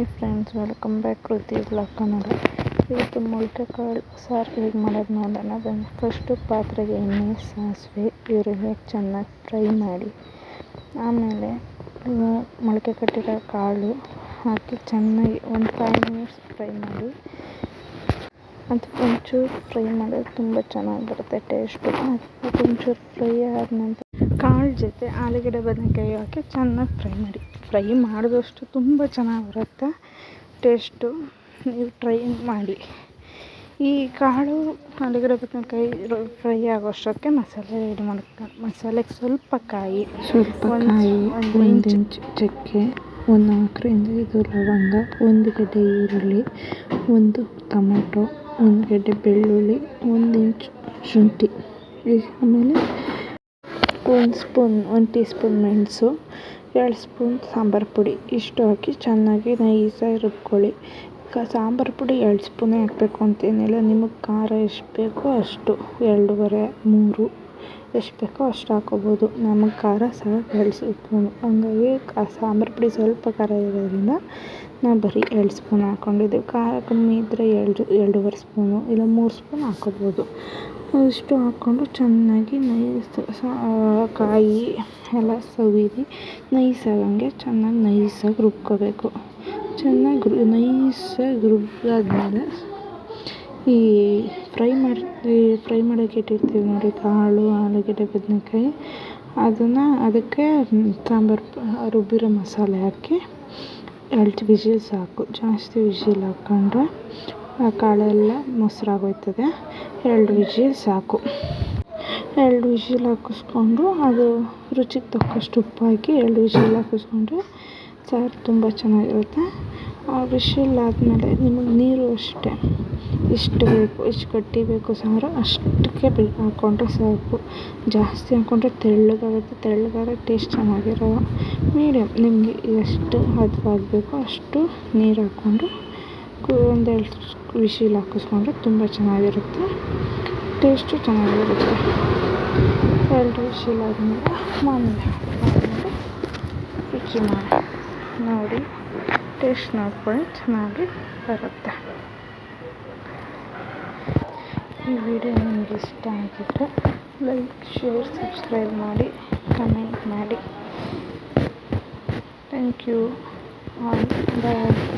Hi friends, welcome back Kriti blog Kannada ಇವತ್ತು ಮೊಳಕೆ ಕಾಳು ಸಾರು ಹೇಗೆ ಮಾಡೋದು ನೋಡೋಣ ಅದನ್ನು ಫಸ್ಟು ಪಾತ್ರೆಗೆ ಎಣ್ಣೆ, ಸಾಸಿವೆ ಈರುಳ್ಳಿ ಚೆನ್ನಾಗಿ ಫ್ರೈ ಮಾಡಿ, ಆಮೇಲೆ ಮೊಳಕೆ ಕಟ್ಟಿರೋ ಕಾಳು ಹಾಕಿ ಚೆನ್ನಾಗಿ ಒಂದು ಫೈವ್ ಮಿನಿಟ್ಸ್ ಫ್ರೈ ಮಾಡಿ, ಅದು ಒಂಚೂರು ಫ್ರೈ ಮಾಡಿದ್ರೆ ತುಂಬ ಚೆನ್ನಾಗಿ ಬರುತ್ತೆ ಟೇಸ್ಟು ಅದು ಒಂಚೂರು ಫ್ರೈ ಆದ ನಂತರ ಕಾಳು ಜೊತೆ ಆಲೂಗಡ್ಡೆ ಬದನೆಕಾಯಿ ಹಾಕಿ ಚೆನ್ನಾಗಿ ಫ್ರೈ ಮಾಡಿ. ಫ್ರೈ ಮಾಡಿದಷ್ಟು ತುಂಬ ಚೆನ್ನಾಗಿ ಬರುತ್ತೆ. ಟೇಸ್ಟು ನೀವು ಟ್ರೈ ಮಾಡಿ. ಈ ಕಾಳು ಆಲೂಗಡ್ಡೆ ಬದನೆಕಾಯಿ ಫ್ರೈ ಆಗೋಷ್ಟಕ್ಕೆ ಮಸಾಲೆ ರೆಡಿ ಮಾಡ್ಕೊಂಡು ಮಸಾಲೆಗೆ ಸ್ವಲ್ಪ ಕಾಯಿ. ಸ್ವಲ್ಪ ಕಾಯಿ ಒಂದು ಇಂಚು. ಚಕ್ಕೆ ಒಂದು ನಾಲ್ಕರಿಂದ ಐದು ಲವಂಗ ಒಂದು ಗಡ್ಡೆ ಈರುಳ್ಳಿ ಒಂದು ಟೊಮೊಟೊ ಒಂದು ಗಡ್ಡೆ ಬೆಳ್ಳುಳ್ಳಿ ಒಂದು ಇಂಚು ಶುಂಠಿ. ಆಮೇಲೆ ಒಂದು ಸ್ಪೂನ್, ಒಂದು ಟೀ ಸ್ಪೂನ್ ಮೆಣಸು, ಎರಡು ಸ್ಪೂನ್ ಸಾಂಬಾರು ಪುಡಿ. ಇಷ್ಟು ಹಾಕಿ ಚೆನ್ನಾಗಿ ನೈಸಾಗಿ ರುಬ್ಕೊಳ್ಳಿ. ಕ ಸಾಂಬಾರು ಪುಡಿ ಎರಡು ಸ್ಪೂನೇ ಹಾಕಬೇಕು ಅಂತೇನಿಲ್ಲ ನಿಮಗೆ ಖಾರ ಎಷ್ಟು ಬೇಕೋ ಅಷ್ಟು. ಎರಡೂವರೆ, ಮೂರು. ಎಷ್ಟು ಬೇಕೋ ಅಷ್ಟು ಹಾಕೋಬೋದು ನಮಗೆ ಖಾರ ಸಾಕು ಎರಡು ಸ್ಪೂನು. ಹಂಗಾಗಿ ಸಾಂಬಾರು ಪುಡಿ ಸ್ವಲ್ಪ ಖಾರ ಇರೋದ್ರಿಂದ ನಾವು ಬರೀ ಎರಡು ಸ್ಪೂನ್ ಹಾಕ್ಕೊಂಡಿದ್ದೀವಿ ಖಾರ ಕಮ್ಮಿ ಇದ್ದರೆ ಎರಡು, ಎರಡೂವರೆ ಸ್ಪೂನು ಇಲ್ಲ ಮೂರು ಸ್ಪೂನ್ ಹಾಕೋಬೋದು ಇಷ್ಟು ಹಾಕ್ಕೊಂಡು ಚೆನ್ನಾಗಿ ನೈಸ್ ಕಾಯಿ ಎಲ್ಲ ಸವಿದು ನೈಸ್ ಆಗಂಗೆ ಚೆನ್ನಾಗಿ ನೈಸಾಗಿ ರುಬ್ಕೋಬೇಕು. ಚೆನ್ನಾಗಿ ನೈಸಾಗಿ ರುಬ್ಬಾದ್ಮೇಲೆ ಈ ಫ್ರೈ ಮಾಡಿ ಫ್ರೈ ಮಾಡೋಕೆ ಇಟ್ಟಿರ್ತೀವಿ ನೋಡಿ, ಕಾಳು, ಆಲೂಗಡ್ಡೆ, ಬದನೇಕಾಯಿ. ಅದನ್ನು ಅದಕ್ಕೆ ಸಾಂಬಾರು, ರುಬ್ಬಿರೋ ಮಸಾಲೆ ಹಾಕಿ, ಎರಡು ವಿಶಿಲ್ ಸಾಕು. ಜಾಸ್ತಿ ವಿಶಿಲ್ ಹಾಕ್ಕೊಂಡ್ರೆ ಆ ಕಾಳೆಲ್ಲ ಮೊಸರಾಗೋಯ್ತದೆ ಎರಡು ವಿಶಿಲ್ ಸಾಕು. ಎರಡು ವಿಶಿಲ್ ಹಾಕಿಸ್ಕೊಂಡು ಅದು ರುಚಿಗೆ ತಕ್ಕಷ್ಟು ಉಪ್ಪು ಹಾಕಿ ಎರಡು ವಿಶಿಲ್ ಹಾಕಿಸ್ಕೊಂಡ್ರೆ ಸಾರು ತುಂಬ ಚೆನ್ನಾಗಿರುತ್ತೆ. ಆ ವಿಷಿಲ್ ಆದಮೇಲೆ ನಿಮಗೆ ನೀರು ಅಷ್ಟೇ. ಎಷ್ಟು ಬೇಕು ಎಷ್ಟು ಗಟ್ಟಿ ಬೇಕು ಸಾರು ಅಷ್ಟಕ್ಕೆ ಬೇಕು. ಹಾಕ್ಕೊಂಡ್ರೆ ಸಾಕು ಜಾಸ್ತಿ ಹಾಕ್ಕೊಂಡ್ರೆ ತೆಳ್ಳಗಾಗುತ್ತೆ. ತೆಳ್ಳಗಾದ್ರೆ ಟೇಸ್ಟ್ ಚೆನ್ನಾಗಿರಲ್ಲ. ಮೀಡಿಯಮ್ ನಿಮಗೆ ಎಷ್ಟು ಹದವಾಗಬೇಕೋ ಅಷ್ಟು ನೀರು ಹಾಕ್ಕೊಂಡು ಒಂದೆರಡು ವಿಶಿಲ್ ಹಾಕಿಸ್ಕೊಂಡ್ರೆ ತುಂಬ ಚೆನ್ನಾಗಿರುತ್ತೆ. ಟೇಸ್ಟು ಚೆನ್ನಾಗಿರುತ್ತೆ. ಎರಡು ವಿಶಿಲ್ ಆದಮೇಲೆ ಮಾಮೂಲಿ ಮಾಡಿ, ನೋಡಿ. ಟೇಸ್ಟ್ ನೋಡ್ಕೊಳ್ಳಿ ಚೆನ್ನಾಗಿ ಬರುತ್ತೆ. ಈ ವಿಡಿಯೋ ನಿಮಗೆ ಇಷ್ಟ ಆಗಿದ್ದರೆ ಲೈಕ್, ಶೇರ್, ಸಬ್ಸ್ಕ್ರೈಬ್ ಮಾಡಿ, ಕಮೆಂಟ್ ಮಾಡಿ. Thank you. All bye